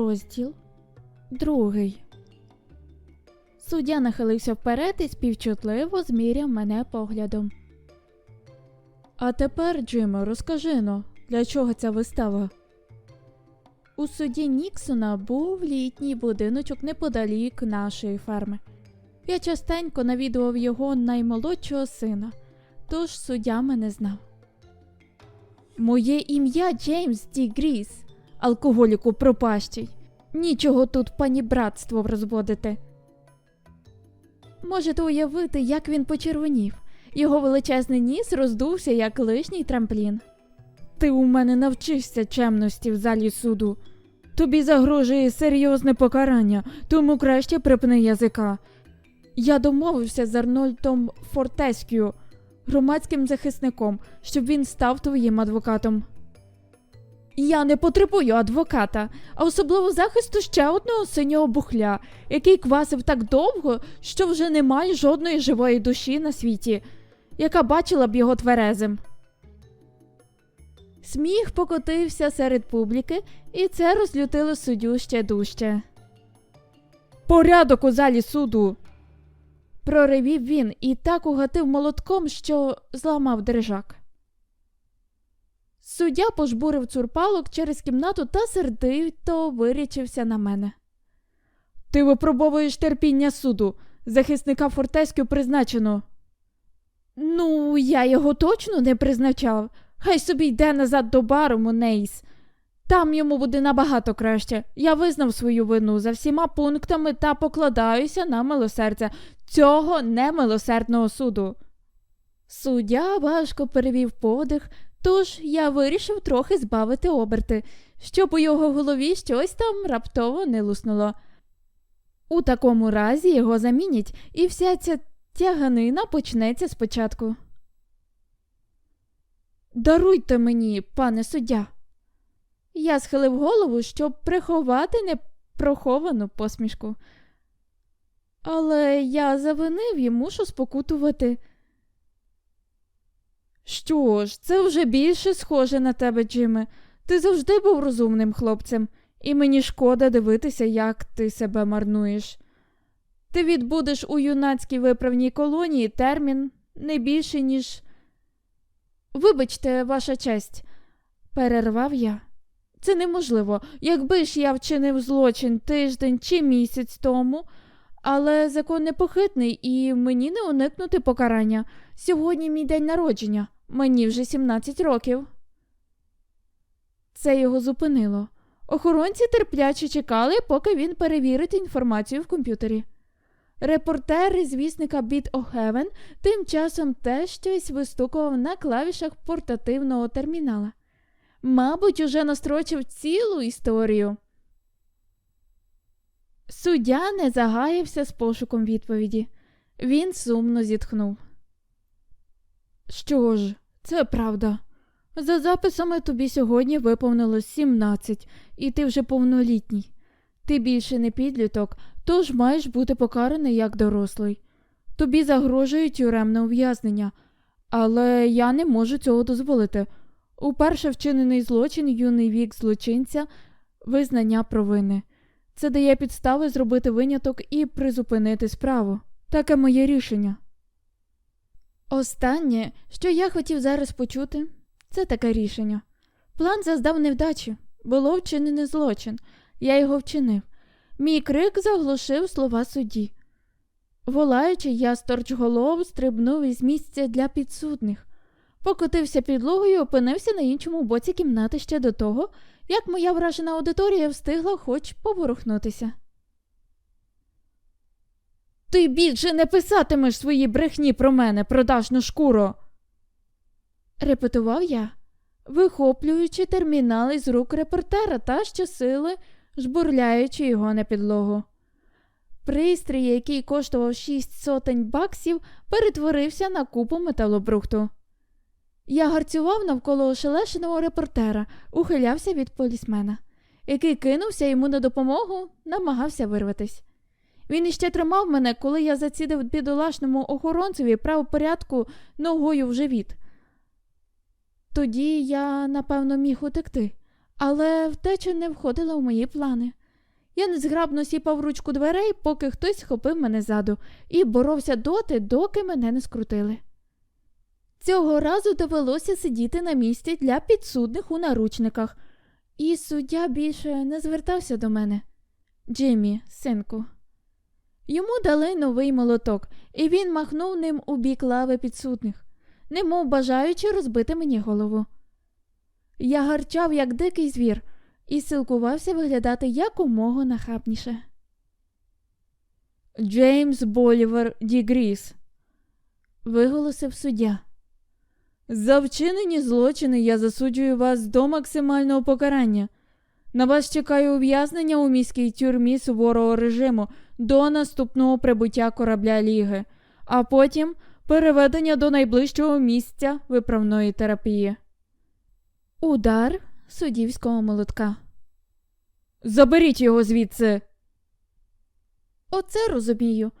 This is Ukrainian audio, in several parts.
Розділ другий. Суддя нахилився вперед і співчутливо зміряв мене поглядом. А тепер, Джиме, розкажи но, для чого ця вистава? У суді Ніксона був літній будиночок неподалік нашої ферми. Я частенько навідував його наймолодшого сина, тож суддя мене знав. Моє ім'я Джеймс Ді Гріс, алкоголіку пропащий. Нічого тут панібратство розводити. Можете уявити, як він почервонів. Його величезний ніс роздувся, як лишній трамплін. Ти у мене навчишся чемності в залі суду. Тобі загрожує серйозне покарання, тому краще припни язика. Я домовився з Арнольдом Фортескю, громадським захисником, щоб він став твоїм адвокатом. Я не потребую адвоката, а особливо захисту ще одного синього бухля, який квасив так довго, що вже немає жодної живої душі на світі, яка бачила б його тверезим. Сміх покотився серед публіки, і це розлютило суддю ще дужче. Порядок у залі суду. проривів він і так угатив молотком, що зламав дрижак. Суддя пожбурив цурпалок через кімнату та сердито вирічився на мене. Ти випробовуєш терпіння суду. Захисника фортеську призначено. Ну, я його точно не призначав. Хай собі йде назад до бару, Монейс. Там йому буде набагато краще. Я визнав свою вину за всіма пунктами та покладаюся на милосердя цього немилосердного суду. Суддя важко перевів подих, тож я вирішив трохи збавити оберти, щоб у його голові щось там раптово не луснуло. У такому разі його замінять, і вся ця тяганина почнеться спочатку. Даруйте мені, пане суддя. Я схилив голову, щоб приховати непроховану посмішку. Але я завинив і мушу спокутувати. Що ж, це вже більше схоже на тебе, Джиме. Ти завжди був розумним хлопцем, і мені шкода дивитися, як ти себе марнуєш. Ти відбудеш у юнацькій виправній колонії термін не більше, ніж. Вибачте, ваша честь, перервав я. Це неможливо, якби ж я вчинив злочин тиждень чи місяць тому, але закон непохитний і мені не уникнути покарання. Сьогодні мій день народження, мені вже 17 років. Це його зупинило. Охоронці терпляче чекали, поки він перевірить інформацію в комп'ютері. Репортер із вісника Біт О'Хевен тим часом теж щось вистукував на клавішах портативного термінала. Мабуть, уже настрочив цілу історію. Суддя не загаявся з пошуком відповіді. Він сумно зітхнув. Що ж, це правда. За записами тобі сьогодні виповнилось 17, і ти вже повнолітній. Ти більше не підліток, тож маєш бути покараний як дорослий. Тобі загрожує тюремне ув'язнення, але я не можу цього дозволити. Уперше вчинений злочин юний вік злочинця визнання провини. Це дає підстави зробити виняток і призупинити справу. Таке моє рішення. Останнє, що я хотів зараз почути, це таке рішення. План заздав невдачі. Було вчинений злочин. Я його вчинив. Мій крик заглушив слова судді. Волаючи, я сторчголов стрибнув із місця для підсудних. Покотився підлогою і опинився на іншому боці кімнати ще до того, як моя вражена аудиторія встигла хоч поворухнутися. Ти більше не писатимеш свої брехні про мене, продажну шкуру. репетував я, вихоплюючи термінал із рук репортера та щосили жбурляючи його на підлогу. Пристрій, який коштував шість сотень баксів, перетворився на купу металобрухту. Я гарцював навколо ошелешеного репортера, ухилявся від полісмена, який кинувся йому на допомогу, намагався вирватись. Він іще тримав мене, коли я зацідив бідолашному охоронцеві правопорядку ногою в живіт. Тоді я, напевно, міг утекти, але втеча не входила в мої плани. Я незграбно сіпав ручку дверей, поки хтось схопив мене ззаду, і боровся доти, доки мене не скрутили. Цього разу довелося сидіти на місці для підсудних у наручниках, і суддя більше не звертався до мене. Джиммі, синку. Йому дали новий молоток, і він махнув ним у бік лави підсудних, немов бажаючи розбити мені голову. Я гарчав, як дикий звір, і силкувався виглядати якомога нахабніше. Джеймс Болівер Дігріс, виголосив суддя. За вчинені злочини я засуджую вас до максимального покарання. На вас чекає ув'язнення у міській тюрмі суворого режиму до наступного прибуття корабля Ліги, а потім переведення до найближчого місця виправної терапії. Удар суддівського молотка. Заберіть його звідси. Оце розумію.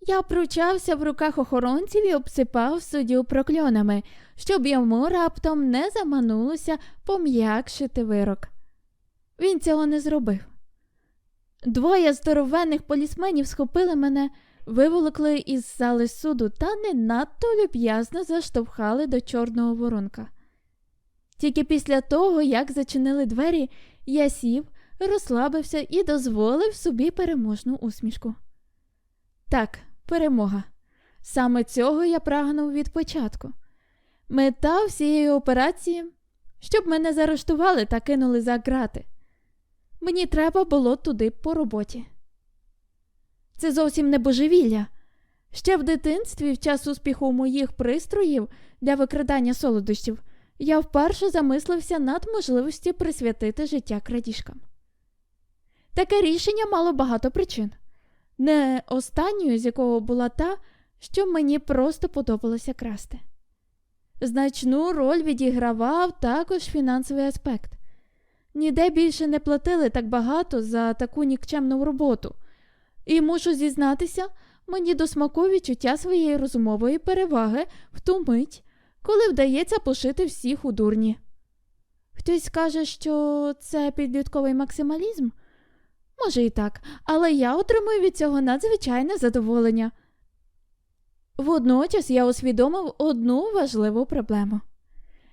Я пручався в руках охоронців і обсипав суддю прокльонами, щоб йому раптом не заманулося пом'якшити вирок. Він цього не зробив. Двоє здоровенних полісменів схопили мене, виволокли із зали суду та не надто люб'язно заштовхали до чорного воронка. Тільки після того, як зачинили двері, я сів, розслабився і дозволив собі переможну усмішку. Так, перемога. Саме цього я прагнув від початку. Мета всієї операції, щоб мене заарештували та кинули за грати. Мені треба було туди по роботі. Це зовсім не божевілля. Ще в дитинстві, в час успіху моїх пристроїв для викрадання солодощів, я вперше замислився над можливості присвятити життя крадіжкам. Таке рішення мало багато причин, не останньою з якого була та, що мені просто подобалося красти. Значну роль відігравав також фінансовий аспект. Ніде більше не платили так багато за таку нікчемну роботу, і мушу зізнатися, мені до смаку відчуття своєї розумової переваги в ту мить, коли вдається пошити всіх у дурні. Хтось скаже, що це підлітковий максималізм? Може і так, але я отримую від цього надзвичайне задоволення. Водночас я усвідомив одну важливу проблему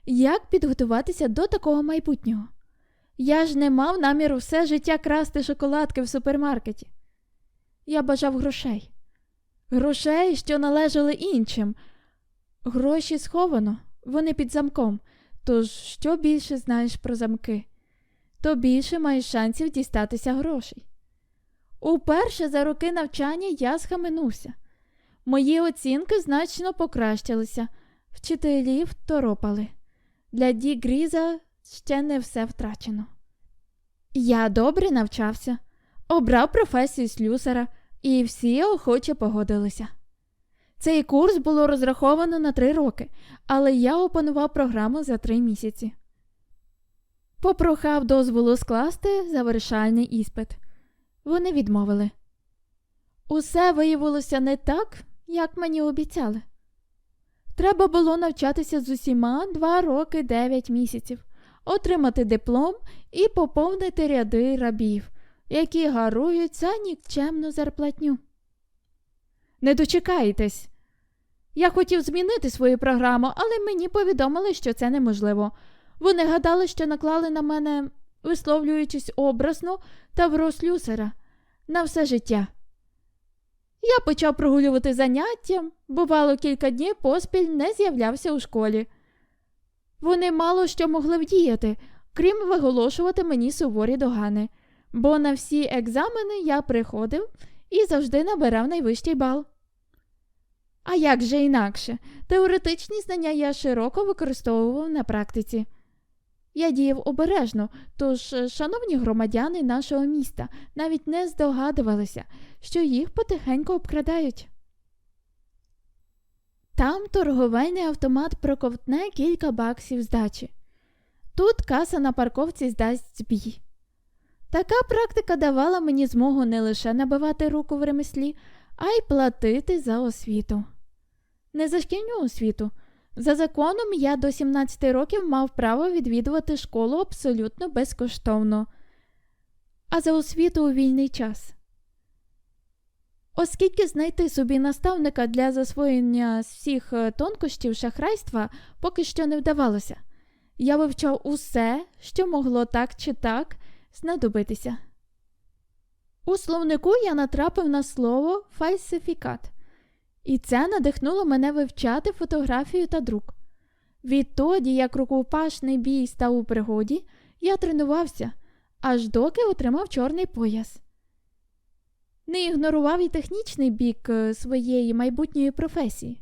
як підготуватися до такого майбутнього. Я ж не мав наміру все життя красти шоколадки в супермаркеті. Я бажав грошей, грошей, що належали іншим. Гроші сховано, вони під замком. Тож що більше знаєш про замки, то більше маєш шансів дістатися грошей. Уперше за роки навчання я схаменувся. Мої оцінки значно покращилися, вчителів торопали. Для Ді Гріза ще не все втрачено. Я добре навчався, обрав професію слюсара, і всі охоче погодилися. Цей курс було розраховано на три роки, але я опанував програму за три місяці. Попрохав дозволу скласти завершальний іспит. Вони відмовили. Усе виявилося не так, як мені обіцяли. Треба було навчатися з усіма два роки дев'ять місяців, отримати диплом і поповнити ряди рабів, які гарують за нікчемну зарплатню. Не дочекаєтесь. Я хотів змінити свою програму, але мені повідомили, що це неможливо. Вони гадали, що наклали на мене, висловлюючись образно та врослюсера на все життя. Я почав прогулювати заняття, бувало, кілька днів поспіль не з'являвся у школі. Вони мало що могли вдіяти, крім виголошувати мені суворі догани, бо на всі екзамени я приходив і завжди набирав найвищий бал. А як же інакше, теоретичні знання я широко використовував на практиці. Я діяв обережно, тож, е, шановні громадяни нашого міста навіть не здогадувалися, що їх потихеньку обкрадають. Там торговельний автомат проковтне кілька баксів здачі. Тут каса на парковці здасть збій. Така практика давала мені змогу не лише набивати руку в ремеслі, а й платити за освіту. Не за шкільну освіту. За законом я до 17 років мав право відвідувати школу абсолютно безкоштовно. а за освіту у вільний час. Оскільки знайти собі наставника для засвоєння всіх е, тонкощів шахрайства поки що не вдавалося, я вивчав усе, що могло так чи так знадобитися. У словнику я натрапив на слово фальсифікат, і це надихнуло мене вивчати фотографію та друк. Відтоді, як рукопашний бій став у пригоді, я тренувався, аж доки отримав чорний пояс. Не ігнорував і технічний бік е, своєї майбутньої професії.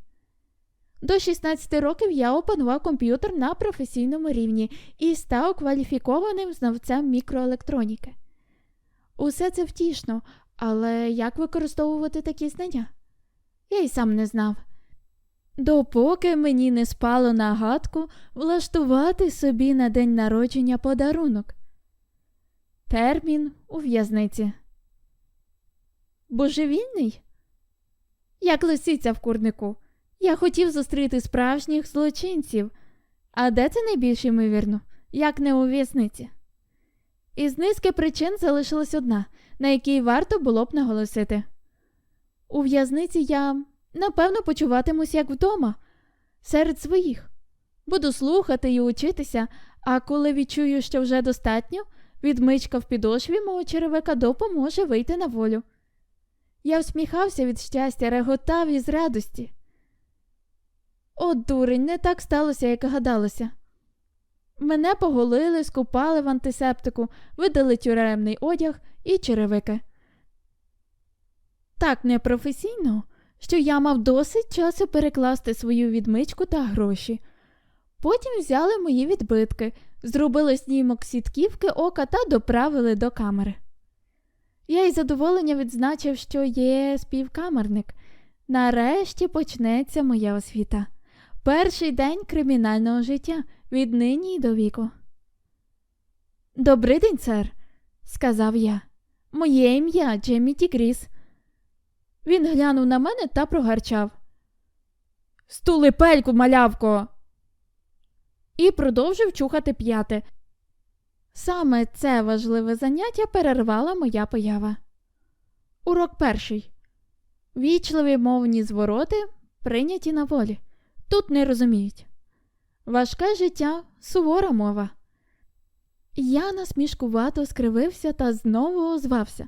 До 16 років я опанував комп'ютер на професійному рівні і став кваліфікованим знавцем мікроелектроніки. Усе це втішно, але як використовувати такі знання? Я й сам не знав. Допоки мені не спало на гадку влаштувати собі на день народження подарунок. Термін у в'язниці. Божевільний? Як лисиця в курнику. Я хотів зустріти справжніх злочинців. А де це найбільш ймовірно, як не у в'язниці? Із низки причин залишилась одна, на якій варто було б наголосити. У в'язниці я, напевно, почуватимусь як вдома, серед своїх. Буду слухати і учитися, а коли відчую, що вже достатньо, відмичка в підошві мого черевика допоможе вийти на волю. Я всміхався від щастя, реготав із радості. О, дурень, не так сталося, як гадалося. Мене поголили, скупали в антисептику, видали тюремний одяг і черевики. Так непрофесійно, що я мав досить часу перекласти свою відмичку та гроші. Потім взяли мої відбитки, зробили снімок сітківки ока та доправили до камери. Я із задоволення відзначив, що є співкамерник. Нарешті почнеться моя освіта. Перший день кримінального життя від нині й до віку. Добрий день, сер, сказав я. Моє ім'я Джеммі Тігріс. Він глянув на мене та прогарчав. Стули пельку, малявко. І продовжив чухати п'яти. Саме це важливе заняття перервала моя поява. Урок перший. Вічливі мовні звороти прийняті на волі. Тут не розуміють. Важке життя сувора мова. Я насмішкувато скривився та знову озвався.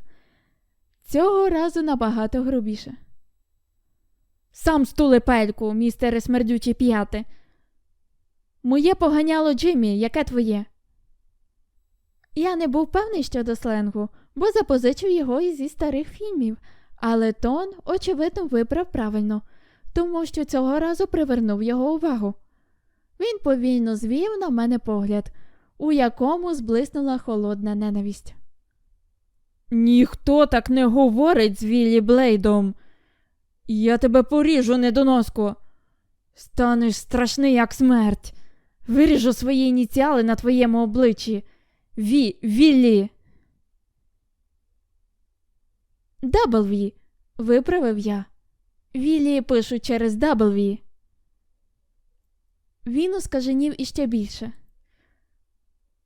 Цього разу набагато грубіше. Сам стули пельку, містере смердючі п'яти. Моє поганяло Джиммі, яке твоє? Я не був певний щодо сленгу, бо запозичив його і зі старих фільмів, але тон, очевидно, вибрав правильно, тому що цього разу привернув його увагу. Він повільно звів на мене погляд, у якому зблиснула холодна ненависть. Ніхто так не говорить з Віллі Блейдом. Я тебе поріжу, недоноску. Станеш страшний, як смерть. Виріжу свої ініціали на твоєму обличчі. Ві, Віллі. W, виправив я. Віллі пишуть через W. Він оскаженів іще більше.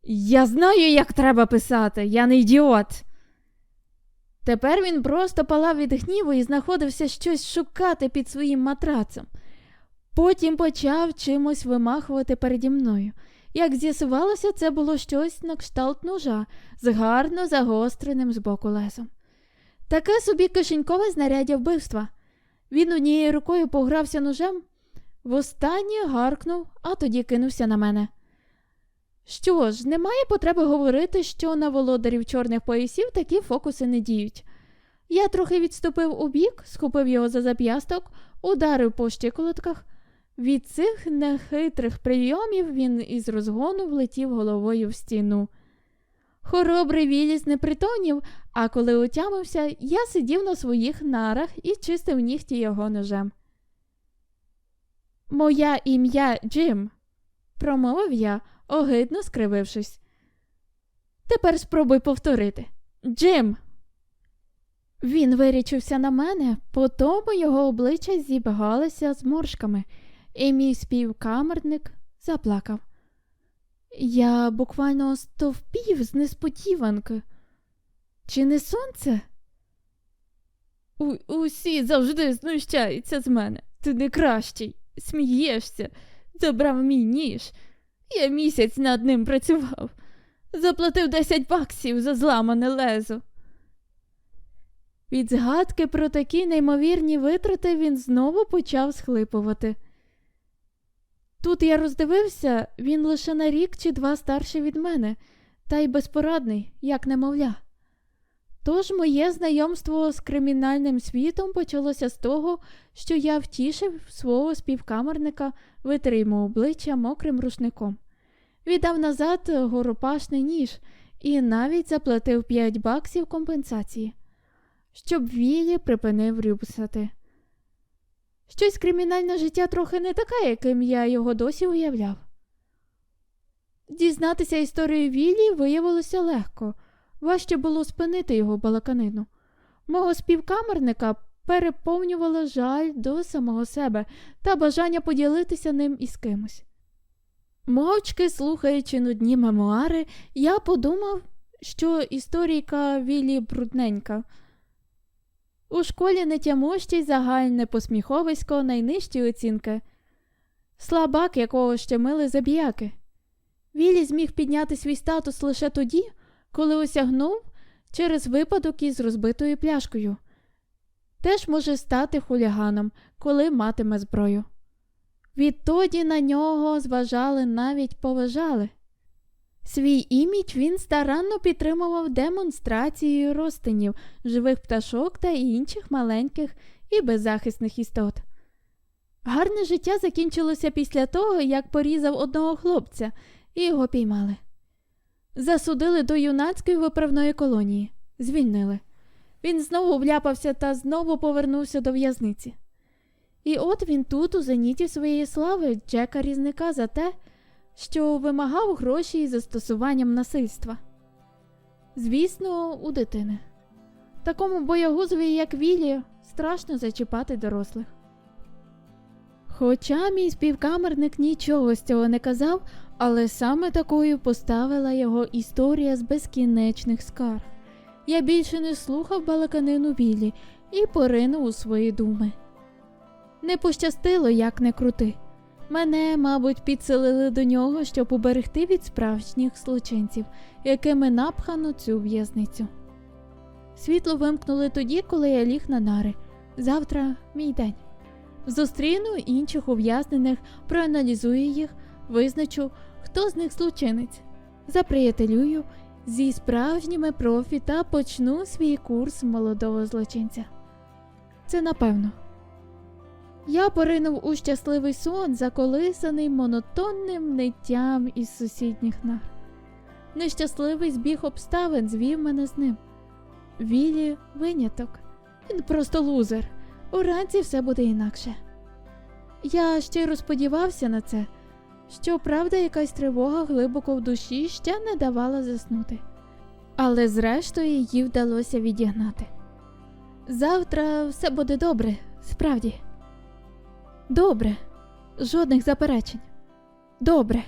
Я знаю, як треба писати, я не ідіот. Тепер він просто палав від гніву і знаходився щось шукати під своїм матрацем. Потім почав чимось вимахувати переді мною. Як з'ясувалося, це було щось на кшталт ножа з гарно загостреним збоку лесом. Таке собі кишенькове знаряддя вбивства. Він однією рукою погрався ножем, востаннє гаркнув, а тоді кинувся на мене. Що ж, немає потреби говорити, що на володарів чорних поясів такі фокуси не діють. Я трохи відступив у бік, схопив його за зап'ясток, ударив по щиколотках. Від цих нехитрих прийомів він із розгону влетів головою в стіну. Хоробрий Віліс не притонів, а коли отямився, я сидів на своїх нарах і чистив нігті його ножем. Моя ім'я Джим, промовив я, огидно скривившись. Тепер спробуй повторити. Джим. Він вирічився на мене, потому його обличчя зібгалося зморшками, і мій співкамерник заплакав. Я буквально стовпів з несподіванки. Чи не сонце? У, усі завжди знущаються з мене. Ти не кращий, смієшся, забрав мій ніж. Я місяць над ним працював. Заплатив 10 баксів за зламане лезо. Від згадки про такі неймовірні витрати він знову почав схлипувати. Тут я роздивився, він лише на рік чи два старший від мене, та й безпорадний, як немовля. Тож моє знайомство з кримінальним світом почалося з того, що я втішив свого співкамерника, йому обличчя мокрим рушником. Віддав назад горопашний ніж і навіть заплатив 5 баксів компенсації, щоб Віллі припинив рюбсати. Щось кримінальне життя трохи не таке, яким я його досі уявляв. Дізнатися історію Віллі виявилося легко, важче було спинити його балаканину. Мого співкамерника переповнювала жаль до самого себе та бажання поділитися ним із кимось. Мовчки слухаючи нудні мемуари, я подумав, що історійка Віллі брудненька. У школі не нетямощий загальне посміховисько найнижчі оцінки. Слабак, якого ще мили забіяки. Віллі зміг підняти свій статус лише тоді, коли осягнув через випадок із розбитою пляшкою. Теж може стати хуліганом, коли матиме зброю. Відтоді на нього зважали навіть поважали. Свій імідж він старанно підтримував демонстрацією розтинів, живих пташок та інших маленьких і беззахисних істот. Гарне життя закінчилося після того, як порізав одного хлопця і його піймали. Засудили до юнацької виправної колонії, звільнили. Він знову вляпався та знову повернувся до в'язниці. І от він тут, у зеніті своєї слави, Джека різника за те, що вимагав гроші із застосуванням насильства. Звісно, у дитини. Такому боягузові, як Віллі, страшно зачіпати дорослих. Хоча мій співкамерник нічого з цього не казав, але саме такою поставила його історія з безкінечних скарг. Я більше не слухав балаканину Віллі і поринув у свої думи. Не пощастило, як не крути. Мене, мабуть, підселили до нього, щоб уберегти від справжніх злочинців, якими напхано цю в'язницю. Світло вимкнули тоді, коли я ліг на нари. Завтра мій день. Зустріну інших ув'язнених, проаналізую їх, визначу, хто з них злочинець. Заприятелюю зі справжніми профі та почну свій курс молодого злочинця. Це напевно. Я поринув у щасливий сон, заколисаний монотонним ниттям із сусідніх нар. Нещасливий збіг обставин звів мене з ним. Вілі виняток. Він просто лузер. Уранці все буде інакше. Я щиро сподівався на це, що правда якась тривога глибоко в душі ще не давала заснути. Але зрештою її вдалося відігнати. Завтра все буде добре, справді. Добре, жодних заперечень. Добре.